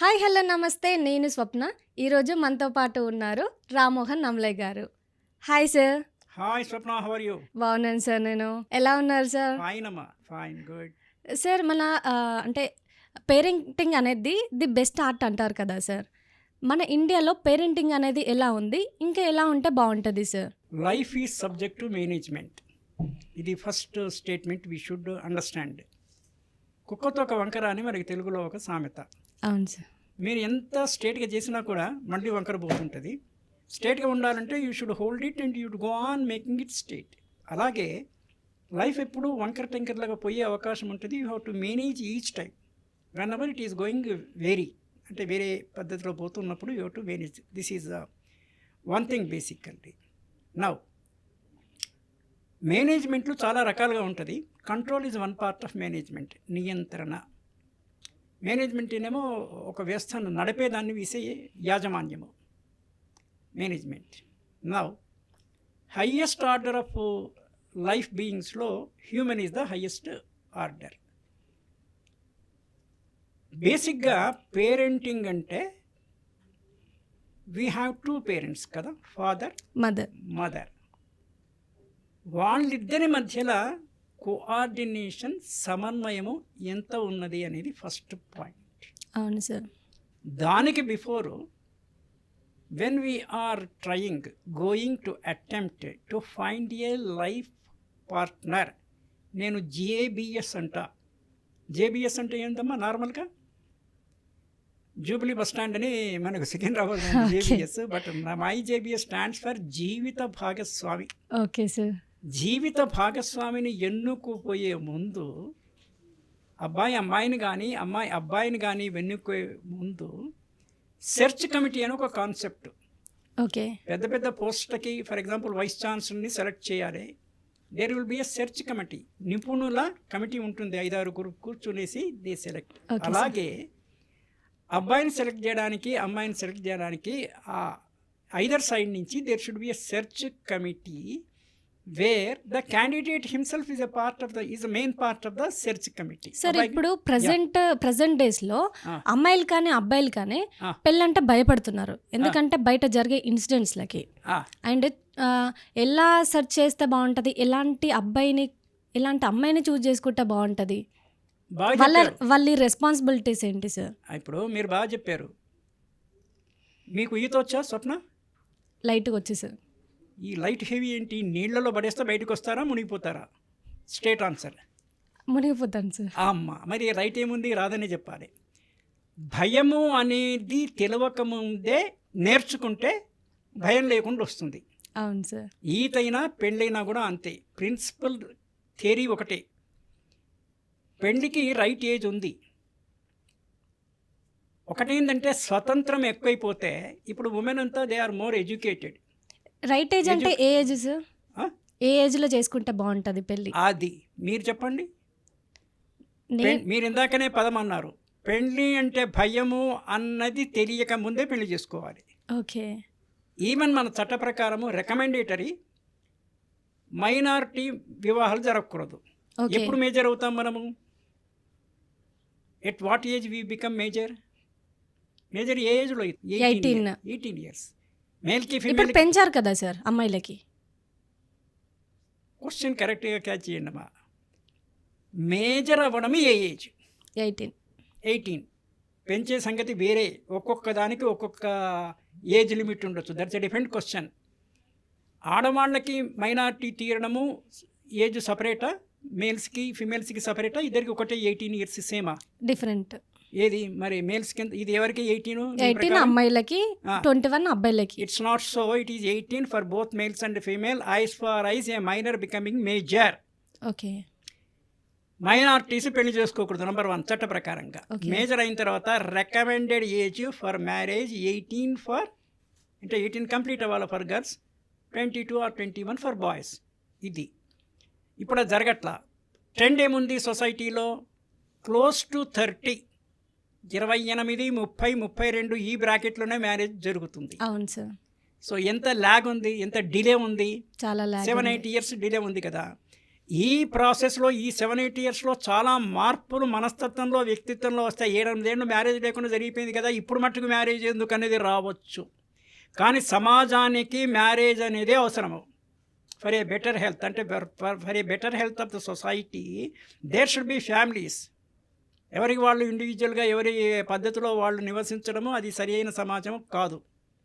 Hi hello నమస్తే. నేను స్వప్న. ఈరోజు మనతో పాటు ఉన్నారు రామ్మోహన్ నమ్లయ్ గారు. Hi sir. Hi Swapna. How are you బాగున్నాను సార్ నేను. ఎలా ఉన్నారు సార్? ఫైన్ అమ్మా. ఫైన్ గుడ్ సార్ మన అంటే పేరెంటింగ్ అనేది ది బెస్ట్ ఆర్ట్ అంటారు కదా సార్. మన ఇండియాలో పేరెంటింగ్ అనేది ఎలా ఉంది? ఇంకా ఎలా ఉంటే బాగుంటుంది sir? Life is subject to management ఇది first statement we should understand కుక్కతో ఒక వంకర అని మనకి తెలుగులో ఒక సామెత. అవును సార్. మీరు ఎంత స్ట్రేట్గా చేసినా కూడా మళ్ళీ వంకర పోతుంటుంది స్ట్రేట్గా ఉండాలంటే you should hold it and you'd go on making it straight అలాగే లైఫ్ ఎప్పుడు వంకర టెంకర్లాగా పోయే అవకాశం ఉంటుంది. You have to manage each time whenever it is going very అంటే వేరే పద్ధతిలో పోతున్నప్పుడు you have to manage. This is one thing basic అండి నవ్ మేనేజ్మెంట్లు చాలా రకాలుగా ఉంటుంది. Control is one part of management నియంత్రణ. మేనేజ్మెంట్ ఏమో ఒక వ్యవస్థను నడిపేదాన్ని వీసే యాజమాన్యము. Management now highest order of life బీయింగ్స్లో human is the highest order బేసిక్గా పేరెంటింగ్ అంటే వీ హ్యావ్ టూ పేరెంట్స్ కదా ఫాదర్ మదర్ మదర్ వాళ్ళిద్దరి మధ్యలో కోఆర్డినేషన్ సమన్వయము ఎంత ఉన్నది అనేది ఫస్ట్ పాయింట్. అవును సార్. దానికి before when we're trying going to attempt to find a life partner నేను జేబిఎస్ అంట. జేబిఎస్ అంటే ఏంటమ్మా నార్మల్గా? జూబ్లీ బస్ స్టాండ్ అని మనకు Secunderabad. JBS but my JBS stands for జీవిత భాగస్వామి. Okay sir. జీవిత భాగస్వామిని ఎన్నుకోపోయే ముందు అబ్బాయి అమ్మాయిని కానీ అమ్మాయి అబ్బాయిని కానీ వెన్నుకోయే ముందు సెర్చ్ కమిటీ అని ఒక కాన్సెప్ట్. ఓకే. పెద్ద పెద్ద పోస్టులకి ఫర్ ఎగ్జాంపుల్ వైస్ ఛాన్సలర్ని సెలెక్ట్ చేయాలి. There will be a search committee. నిపుణుల కమిటీ ఉంటుంది ఐదారు గ్రూప్ కూర్చునేసి దే సెలెక్ట్. అలాగే అబ్బాయిని సెలెక్ట్ చేయడానికి అమ్మాయిని సెలెక్ట్ చేయడానికి ఆ ఐదర్ సైడ్ నుంచి there should be a search committee where the candidate himself is part of the is main part of the search committee sir ఇప్పుడు ప్రజెంట్ ప్రజెంట్ డేస్లో ఆ. అమ్మాయిలు కానీ అబ్బాయిలు కానీ ఆ. పెళ్ళంటే భయపడుతున్నారు. ఎందుకంటే బయట జరిగే ఇన్సిడెంట్స్లకి అండ్ ఆ, ఎలా సెర్చ్ చేస్తే బాగుంటుంది? ఎలాంటి అబ్బాయిని ఎలాంటి అమ్మాయిని చూస్ చేసుకుంటే బాగుంటుంది? బాగా వాళ్ళ. వాళ్ళ రెస్పాన్సిబిలిటీస్ ఏంటి సార్ ఇప్పుడు మీరు బాగా చెప్పారు. మీకు ఈత వచ్చా స్వప్న? లైట్గా వచ్చి సార్ ఈ లైట్ హెవీ ఏంటి? నీళ్ళలో పడేస్తే బయటకు వస్తారా మునిగిపోతారా? Straight answer. మునిగిపోతాను సార్. అమ్మ మరి రైట్ ఏముంది? రాదని చెప్పాలి. భయము అనేది తెలియక ముందే నేర్చుకుంటే భయం లేకుండా వస్తుంది. అవును సార్. ఈతైనా పెళ్ళైనా కూడా అంతే. ప్రిన్సిపల్ థియరీ ఒకటే. పెళ్ళికి రైట్ ఏజ్ ఉంది. ఒకటేంటంటే స్వతంత్రం ఎక్కువైపోతే ఇప్పుడు ఉమెన్ అంతా they are more educated. Right age అంటే ఏ ఏజ్ సార్? ఏ ఏజ్లో చేసుకుంటే బాగుంటుంది పెళ్ళి? అది మీరు చెప్పండి. మీరు ఇందాకనే పదం అన్నారు. పెళ్ళి అంటే భయము అన్నది తెలియక ముందే పెళ్ళి చేసుకోవాలి. ఓకే. ఈవెన్ మన చట్ట ప్రకారము రికమెండేటరీ మైనారిటీ వివాహాలు జరగకూడదు. ఎప్పుడు మేజర్ అవుతాం మనము? At what age we become major? Major ఏ ఏజ్లో? 18. Eighteen years. మేల్కి ఇప్పుడు ఫీమేల్ పెంచారు కదా సార్ అమ్మాయిలకి. క్వశ్చన్ కరెక్ట్గా క్యాచ్ చేయండి అమ్మా. మేజర్ అవ్వడం ఏ ఏజ్? ఎయిటీన్. ఎయిటీన్. పెంచే సంగతి వేరే. ఒక్కొక్క దానికి ఒక్కొక్క ఏజ్ లిమిట్ ఉండొచ్చు. That's a different question. ఆడవాళ్ళకి మైనారిటీ తీరడము ఏజ్ సపరేటా? మేల్స్కి ఫిమేల్స్కి సపరేటా? ఇద్దరికి ఒకటే ఎయిటీన్ ఇయర్స్ సేమా? డిఫరెంట్. ఏది? మరి మేల్స్ కింద ఇది ఎవరికి? ఎయిటీన్ ఎయిటీన్ అమ్మాయిలకి. ట్వంటీ వన్ అబ్బాయిలకి. It's not so it is eighteen for both males and female is for is a minor becoming major okay minorities పెళ్ళి చేసుకోకూడదు నెంబర్ వన్ చట్ట ప్రకారంగా. మేజర్ అయిన తర్వాత recommended age for marriage eighteen for అంటే eighteen complete అవ్వాలి for girls twenty two or twenty one for boys ఇది. ఇప్పుడు జరగట్లా. ట్రెండ్ ఏముంది సొసైటీలో క్లోజ్ టు థర్టీ ఇరవై ఎనిమిది ముప్పై ముప్పై రెండు ఈ బ్రాకెట్లోనే మ్యారేజ్ జరుగుతుంది. అవును సార్. సో ఎంత ల్యాగ్ ఉంది ఎంత డిలే ఉంది? చాలా సెవెన్ ఎయిట్ ఇయర్స్ డిలే ఉంది కదా. ఈ ప్రాసెస్లో ఈ సెవెన్ ఎయిట్ ఇయర్స్లో చాలా మార్పులు మనస్తత్వంలో వ్యక్తిత్వంలో వస్తాయి ఏడెనిమిదేళ్ళు మ్యారేజ్ లేకుండా జరిగిపోయింది కదా ఇప్పుడు మట్టుకు మ్యారేజ్ ఎందుకు అనేది రావచ్చు. కానీ సమాజానికి మ్యారేజ్ అనేది అవసరము. ఫర్ ఏ బెటర్ హెల్త్ అంటే for a better health of the society there should be families. ఎవరికి వాళ్ళు ఇండివిజువల్గా ఎవరి పద్ధతిలో వాళ్ళు నివసించడము అది సరి అయిన సమాజం కాదు.